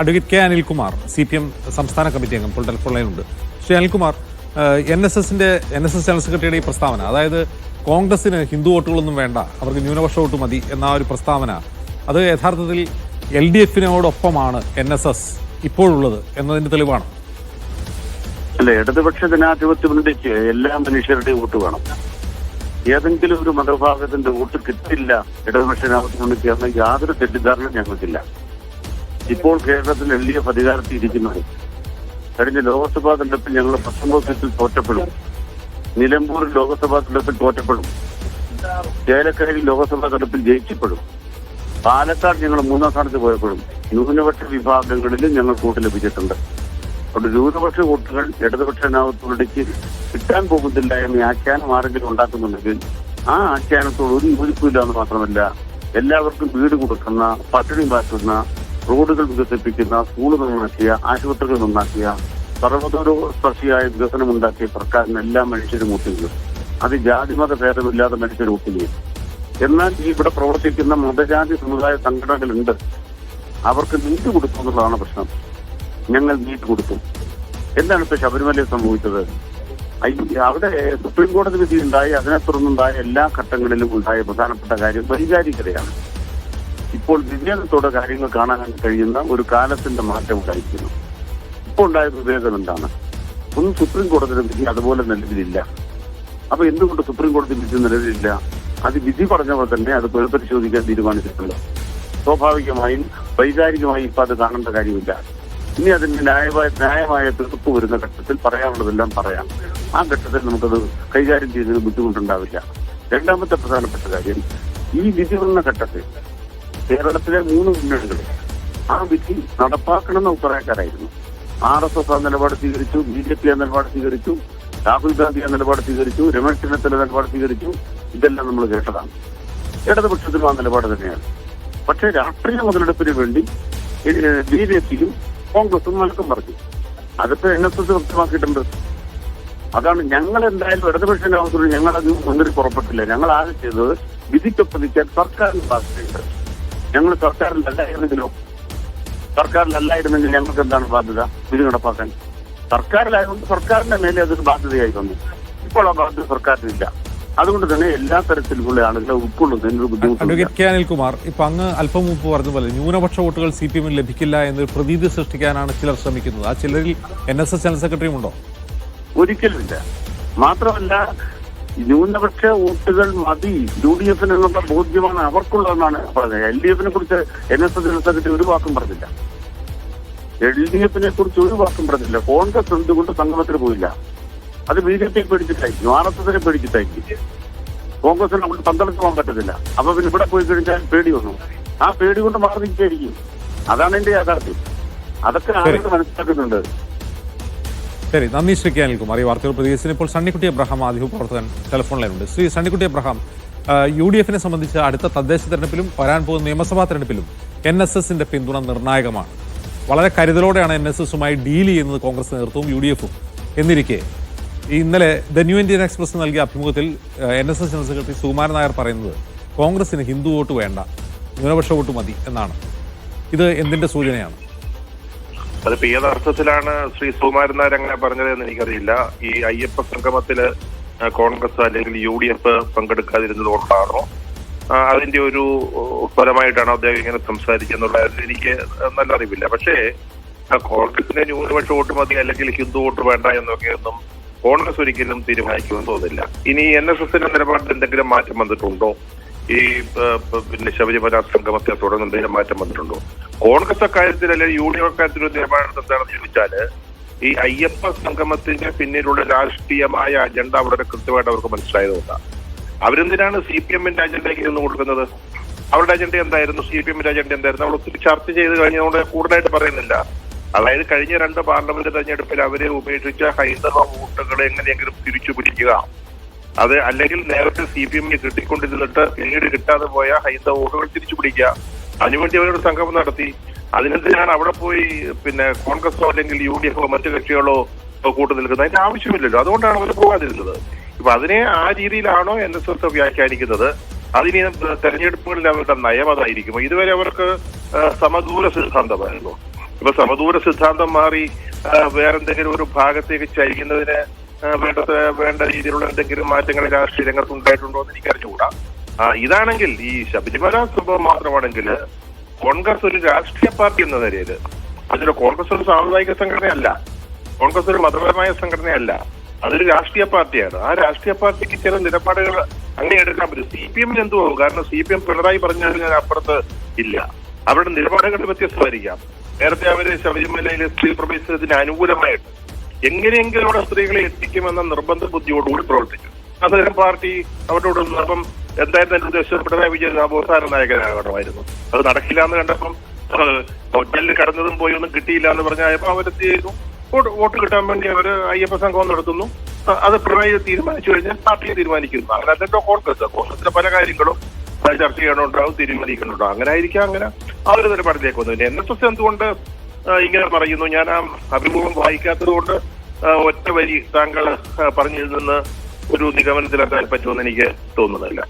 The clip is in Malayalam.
Advocate K Anilkumar C P M സംസ്ഥാന കമ്മിറ്റി അംഗം ഇപ്പോൾ ടെലിഫോൺ ലൈനുണ്ട് ശ്രീ അനിൽകുമാർ എൻ എസ് എസിന്റെ എൻ എസ് എസ് ജനറൽ സെക്രട്ടറിയുടെ ഈ പ്രസ്താവന അതായത് കോൺഗ്രസിന് ഹിന്ദു വോട്ടുകളൊന്നും വേണ്ട അവർക്ക് ന്യൂനപക്ഷ വോട്ട് മതി എന്ന ഒരു പ്രസ്താവന അത് യഥാർത്ഥത്തിൽ എൽ ഡി എഫിനോടൊപ്പമാണ് എൻ എസ് എസ് ഇപ്പോഴുള്ളത് എന്നതിന്റെ തെളിവാണ്. അല്ല ഇടതുപക്ഷ ജനാധിപത്യ എല്ലാ മനുഷ്യരുടെയും വോട്ട് വേണം. ഏതെങ്കിലും ഒരു മതവിഭാഗത്തിന്റെ വോട്ട് കിട്ടില്ല ഇടതുപക്ഷ ജനാധിപത്യ യാതൊരു തെറ്റിദ്ധാരണയും ഞങ്ങൾക്കില്ല. ഇപ്പോൾ കേരളത്തിൽ എൽ ഡി എഫ് അധികാരത്തിൽ ഇരിക്കുന്നത് കഴിഞ്ഞ ലോക്സഭാ തെരഞ്ഞെടുപ്പിൽ ഞങ്ങൾ പത്തൊമ്പത് സീറ്റിൽ തോറ്റപ്പെടും. നിലമ്പൂർ ലോക്സഭാ തെരഞ്ഞെടുപ്പിൽ തോറ്റപ്പെടും. ചേലക്കരയിൽ ലോക്സഭാ തെരഞ്ഞെടുപ്പിൽ ജയിച്ചപ്പെടും. പാലക്കാട് ഞങ്ങൾ മൂന്നാം സ്ഥാനത്ത് പോയപ്പോഴും ന്യൂനപക്ഷ വിഭാഗങ്ങളിലും ഞങ്ങൾ വോട്ട് ലഭിച്ചിട്ടുണ്ട്. അതുകൊണ്ട് ന്യൂനപക്ഷ വോട്ടുകൾ ഇടതുപക്ഷ ജനാധിപത്യത്തിലേക്ക് കിട്ടാൻ പോകുന്നില്ല എന്ന ആഖ്യാനം ആരെങ്കിലും ഉണ്ടാക്കുന്നുണ്ടെങ്കിൽ ആ ആഖ്യാനത്തോട് ഒരു യോജിപ്പില്ല എന്ന് മാത്രമല്ല എല്ലാവർക്കും വീട് കൊടുക്കുന്ന പട്ടിണി മാറ്റുന്ന റോഡുകൾ വികസിപ്പിക്കുന്ന സ്കൂളുകൾ നന്നാക്കിയ ആശുപത്രികൾ നന്നാക്കിയ സർവതോരോ സ്പർശിയായ വികസനം ഉണ്ടാക്കിയ സർക്കാരിന് എല്ലാ മനുഷ്യരും ഒത്തുകയും അത് ജാതിമത ഭേദമില്ലാതെ മനുഷ്യർ ഒത്തുകയും എന്നാൽ ഇവിടെ പ്രവർത്തിക്കുന്ന മതജാതി സമുദായ സംഘടനകളുണ്ട്. അവർക്ക് നീറ്റ് കൊടുക്കും എന്നുള്ളതാണ് പ്രശ്നം. ഞങ്ങൾ നീറ്റ് കൊടുക്കും. എന്താണ് ഇപ്പൊ ശബരിമലയിൽ സംഭവിച്ചത്? അവിടെ സുപ്രീം കോടതി വിധി ഉണ്ടായി അതിനെ തുടർന്നുണ്ടായ എല്ലാ ഘട്ടങ്ങളിലും ഉണ്ടായ പ്രധാനപ്പെട്ട കാര്യം വൈകാരികതയാണ്. ഇപ്പോൾ വിവേകത്തോടെ കാര്യങ്ങൾ കാണാൻ കഴിയുന്ന ഒരു കാലത്തിന്റെ മാറ്റം ഉണ്ടായിരിക്കുന്നു. ഇപ്പോൾ ഉണ്ടായ വിവേകം എന്താണ്? ഒന്നും സുപ്രീം കോടതിയുടെ വിധി അതുപോലെ നിലവിലില്ല. അപ്പൊ എന്തുകൊണ്ട് സുപ്രീം കോടതി വിധി നിലവിലില്ല? അത് വിധി പറഞ്ഞ പോലെ തന്നെ അത് പുനഃപരിശോധിക്കാൻ തീരുമാനിച്ചിട്ടുണ്ട് സ്വാഭാവികമായും വൈകാരികമായി ഇപ്പൊ അത് കാണേണ്ട കാര്യമില്ല. ഇനി അതിന് ന്യായമായ ന്യായമായ തീർപ്പ് വരുന്ന ഘട്ടത്തിൽ പറയാനുള്ളതെല്ലാം പറയാം. ആ ഘട്ടത്തിൽ നമുക്കത് കൈകാര്യം ചെയ്യുന്നതിന് ബുദ്ധിമുട്ടുണ്ടാവില്ല. രണ്ടാമത്തെ പ്രധാനപ്പെട്ട കാര്യം ഈ വിധി വന്ന ഘട്ടത്തിൽ കേരളത്തിലെ മൂന്ന് മുന്നണികൾ ആ വിധി നടപ്പാക്കണമെന്ന അഭിപ്രായക്കാരായിരുന്നു. ആർ എസ് എസ് ആ നിലപാട് സ്വീകരിച്ചു ബി ജെ പി ആ നിലപാട് സ്വീകരിച്ചു രാഹുൽ ഗാന്ധി ആ നിലപാട് സ്വീകരിച്ചു രമേശ് ചെന്നിത്തല നിലപാട് സ്വീകരിച്ചു. ഇതെല്ലാം നമ്മൾ കേട്ടതാണ്. ഇടതുപക്ഷത്തിനും ആ നിലപാട് തന്നെയാണ്. പക്ഷേ രാഷ്ട്രീയ മുതലെടുപ്പിന് വേണ്ടി ബി ജെ പിയും കോൺഗ്രസും നൽകും പറഞ്ഞു അതിപ്പോ എൻ എസ് എസ് വ്യക്തമാക്കിയിട്ടുണ്ട് അതാണ് ഞങ്ങൾ എന്തായാലും ഇടതുപക്ഷത്തിന്റെ അവസരം ഞങ്ങളത് മുന്നിൽ പുറപ്പെട്ടില്ല. ഞങ്ങൾ ആകെ ചെയ്തത് വിധിക്കൊപ്പതിക്കാൻ സർക്കാരിന് ബാധ്യതയുണ്ട്. ഞങ്ങൾ സർക്കാരിലല്ലായിരുന്നെങ്കിലോ? സർക്കാരിലല്ലായിരുന്നെങ്കിൽ ഞങ്ങൾക്ക് എന്താണ് ബാധ്യത? ഇത് നടപ്പാക്കാൻ. സർക്കാരിലായതുകൊണ്ട് സർക്കാരിന്റെ മേലെ അതൊരു ബാധ്യതയായി വന്നു. ഇപ്പോൾ ആ ബാധ്യത സർക്കാരിനില്ല. അതുകൊണ്ട് തന്നെ എല്ലാ തരത്തിലുമുള്ള ആളുകളെ ഉൾക്കൊള്ളുന്നതിന് ഒരു ബുദ്ധിമുട്ടില്ല അഡ്വക്കേറ്റ് കെ അനിൽകുമാർ ഇപ്പൊ അങ്ങ് അല്പം മുമ്പ് പറഞ്ഞ പോലെ ന്യൂനപക്ഷ വോട്ടുകൾ സി പി എമ്മിൽ ലഭിക്കില്ല എന്നൊരു പ്രതീതി സൃഷ്ടിക്കാനാണ് ചിലർ ശ്രമിക്കുന്നത്. ആ ചിലരിൽ എൻ എസ് എസ് ജനറൽ സെക്രട്ടറിയും ഉണ്ടോ? ഒരിക്കലുമില്ല മാത്രമല്ല ന്യൂനപക്ഷ വോട്ടുകൾ മതി. യു ഡി എഫിന് എന്നുള്ള ബോധ്യമാണ് അവർക്കുള്ളതെന്നാണ് പറഞ്ഞത്. എൽ ഡി എഫിനെ കുറിച്ച് N S S general secretary ഒരു വാക്കും പറഞ്ഞില്ല. എൽ ഡി എഫിനെ കുറിച്ച് ഒരു വാക്കും പറഞ്ഞില്ല. കോൺഗ്രസ് എന്തുകൊണ്ട് സംഗമത്തിൽ പോയില്ല? അത് ബി ജെ പി പേടിച്ചിട്ടായിരിക്കും. ആർ എസ് എസിനെ പേടിച്ചിട്ടായിരിക്കും. കോൺഗ്രസിന് അവിടെ പന്തളത്ത് പോകാൻ പറ്റത്തില്ല. അപ്പൊ പിന്നെ ഇവിടെ പോയി കഴിഞ്ഞാൽ പേടി വന്നു. ആ പേടി കൊണ്ട് മാറി നിൽക്കുകയായിരിക്കും. അതാണ് എന്റെ യാഥാർത്ഥ്യം. അതൊക്കെ ആളുകൾ മനസ്സിലാക്കുന്നുണ്ട്. ശരി നന്ദി ശ്രീ കെ അനിൽകുമാർ. ഈ വാർത്തകൾ പ്രതികരിച്ചതിന് ഇപ്പോൾ സണ്ണിക്കുട്ടി അബ്രഹാം ആദ്യ പ്രവർത്തകൻ telephone Shri Sunnykutty Abraham U D എഫിനെ സംബന്ധിച്ച് അടുത്ത തദ്ദേശ തെരഞ്ഞെടുപ്പിലും വരാൻ പോകുന്ന നിയമസഭാ തെരഞ്ഞെടുപ്പിലും എൻ എസ് എസിന്റെ പിന്തുണ നിർണായകമാണ്. വളരെ കരുതലോടെയാണ് എൻ എസ് എസുമായി ഡീൽ ചെയ്യുന്നത് കോൺഗ്രസ് നേതൃത്വവും യു ഡി എഫും. എന്നിരിക്കെ ഇന്നലെ ദ ന്യൂ ഇന്ത്യൻ എക്സ്പ്രസ് നൽകിയ അഭിമുഖത്തിൽ N S S general secretary Sukumaran Nair പറയുന്നത് കോൺഗ്രസിന് ഹിന്ദു വോട്ട് വേണ്ട ന്യൂനപക്ഷ വോട്ട് മതി എന്നാണ്. ഇത് എന്തിന്റെ സൂചനയാണ്? അതിപ്പോ ഏതർത്ഥത്തിലാണ് ശ്രീ സുകുമാരൻ നായർ അങ്ങനെ പറഞ്ഞതെന്ന് എനിക്കറിയില്ല. ഈ അയ്യപ്പ സംഗമത്തിൽ കോൺഗ്രസ് അല്ലെങ്കിൽ യു ഡി എഫ് പങ്കെടുക്കാതിരുന്നത് കൊണ്ടാണോ അതിന്റെ ഒരു ഫലമായിട്ടാണ് അദ്ദേഹം ഇങ്ങനെ സംസാരിച്ചെന്നുള്ള എനിക്ക് നല്ല അറിവില്ല. പക്ഷേ കോൺഗ്രസിന്റെ കോൺഗ്രസിന് ന്യൂനപക്ഷ വോട്ട് മതി അല്ലെങ്കിൽ ഹിന്ദു വോട്ട് വേണ്ട എന്നൊക്കെയൊന്നും കോൺഗ്രസ് ഒരിക്കലും തീരുമാനിക്കുമെന്ന് തോന്നില്ല ഇനി എൻ എസ് എസിന്റെ നിലപാടിൽ എന്തെങ്കിലും മാറ്റം വന്നിട്ടുണ്ടോ? ഈ പിന്നെ ശബരിമല സംഗമത്തെ തുടർന്ന് എന്തെങ്കിലും മാറ്റം വന്നിട്ടുണ്ടോ? കോൺഗ്രസ് അക്കാര്യത്തിൽ അല്ലെങ്കിൽ യു ഡി എഫ് അക്കാര്യത്തിൽ ഒരു എന്താണെന്ന് ചോദിച്ചാൽ ഈ അയ്യപ്പ സംഗമത്തിന്റെ പിന്നിലുള്ള രാഷ്ട്രീയമായ അജണ്ട വളരെ കൃത്യമായിട്ട് അവർക്ക് മനസ്സിലായതുകൊണ്ടാണ് അവരെന്തിനാണ് സി പി എമ്മിന്റെ അജണ്ടയ്ക്ക് നിന്ന് കൊടുക്കുന്നത്? അവരുടെ അജണ്ട എന്തായിരുന്നു? സി പി എമ്മിന്റെ അജണ്ട എന്തായിരുന്നു? അവർ ഒത്തിരി ചർച്ച ചെയ്ത് കഴിഞ്ഞതുകൊണ്ട് കൂടുതലായിട്ട് പറയുന്നില്ല. അതായത് കഴിഞ്ഞ രണ്ട് പാർലമെന്റ് തെരഞ്ഞെടുപ്പിൽ അവരെ ഉപേക്ഷിച്ച ഹൈന്ദവ വോട്ടുകളെ എങ്ങനെയെങ്കിലും തിരിച്ചു പിടിക്കുക അത് അല്ലെങ്കിൽ നേരത്തെ സി പി എമ്മിന് കിട്ടിക്കൊണ്ടിരുന്നിട്ട് പിന്നീട് കിട്ടാതെ പോയ ഹൈന്ദവ വോട്ടുകൾ തിരിച്ചു പിടിക്കുക. അതിനുവേണ്ടി അവരൊരു സംഗമം നടത്തി. അതിനെന്തിനാണ് അവിടെ പോയി പിന്നെ കോൺഗ്രസോ അല്ലെങ്കിൽ യു ഡി എഫോ മറ്റു കക്ഷികളോ കൂട്ടു നിൽക്കുന്നത്. അതിന്റെ ആവശ്യമില്ലല്ലോ. അതുകൊണ്ടാണ് അവർ പോകാതിരുന്നത്. ഇപ്പൊ അതിനെ ആ രീതിയിലാണോ എൻ എസ് എസ് വ്യാഖ്യാനിക്കുന്നത്? അതിന് തെരഞ്ഞെടുപ്പുകളിൽ അവരുടെ നയം അതായിരിക്കും. ഇതുവരെ അവർക്ക് സമദൂര സിദ്ധാന്തമായിരുന്നു ഇപ്പൊ സമദൂര സിദ്ധാന്തം മാറി വേറെന്തെങ്കിലും ഒരു ഭാഗത്തേക്ക് ചരിക്കുന്നതിന് വേണ്ടത് വേണ്ട രീതിയിലുള്ള എന്തെങ്കിലും മാറ്റങ്ങൾ രാഷ്ട്രീയ രംഗത്ത് ഉണ്ടായിട്ടുണ്ടോ എന്ന് എനിക്ക് അറിഞ്ഞുകൂടാ ആ, ഇതാണെങ്കിൽ ഈ ശബരിമല സംഭവം മാത്രമാണെങ്കിൽ കോൺഗ്രസ് ഒരു രാഷ്ട്രീയ പാർട്ടി എന്ന നിലയിൽ അതിൽ കോൺഗ്രസ് ഒരു സാമുദായിക സംഘടനയല്ല. കോൺഗ്രസ് ഒരു മതപരമായ സംഘടനയല്ല. അതൊരു രാഷ്ട്രീയ പാർട്ടിയാണ്. ആ രാഷ്ട്രീയ പാർട്ടിക്ക് ചില നിലപാടുകൾ അങ്ങനെ എടുക്കാൻ പറ്റും സി പി എമ്മിന് എന്തുവാകും? കാരണം സി പി എം പിണറായി പറഞ്ഞാൽ അപ്പുറത്ത് ഇല്ല. അവരുടെ നിലപാടുകൾ വ്യത്യസ്തമായിരിക്കാം നേരത്തെ അവർ ശബരിമലയിലെ സ്ത്രീ പ്രവേശനത്തിന് അനുകൂലമായിട്ട് എങ്ങനെയെങ്കിലും അവിടെ സ്ത്രീകളെ എത്തിക്കുമെന്ന നിർബന്ധ ബുദ്ധിയോടുകൂടി പ്രവർത്തിച്ചു അന്നേരം പാർട്ടി അവരോട് അപ്പം എന്തായിരുന്നു എന്റെ ഉദ്ദേശം പിണറായി വിജയൻ അവസാന നായകനാകണമായിരുന്നു. അത് നടക്കില്ല എന്ന് കണ്ടപ്പം ഹോട്ടലിൽ കടന്നതും പോയി ഒന്നും കിട്ടിയില്ല എന്ന് പറഞ്ഞായപ്പോ അവരെന്ത് ചെയ്തു? വോട്ട് വോട്ട് കിട്ടാൻ വേണ്ടി അവർ അയ്യപ്പ സംഘം നടത്തുന്നു. അത് പിണറായി തീരുമാനിച്ചു കഴിഞ്ഞാൽ പാർട്ടിയെ തീരുമാനിക്കുന്നു. അങ്ങനെ അതിന്റെ കോൺഗ്രസ്. കോൺഗ്രസിന്റെ പല കാര്യങ്ങളും ചർച്ച ചെയ്യണുണ്ടാവും തീരുമാനിക്കണുണ്ടാവും അങ്ങനെ ആയിരിക്കാം അങ്ങനെ. ആ ഒരു നിലപാടിലേക്ക് വന്നു. എൻ എസ് എസ് എന്തുകൊണ്ട് ഇങ്ങനെ പറയുന്നു. ഞാൻ ആ അഭിമുഖം വായിക്കാത്തത് കൊണ്ട് ഒറ്റ വരി താങ്കൾ പറഞ്ഞതിൽ ഒരു നിഗമനത്തിലെത്താൻ പറ്റുമെന്ന് എനിക്ക് തോന്നുന്നില്ല.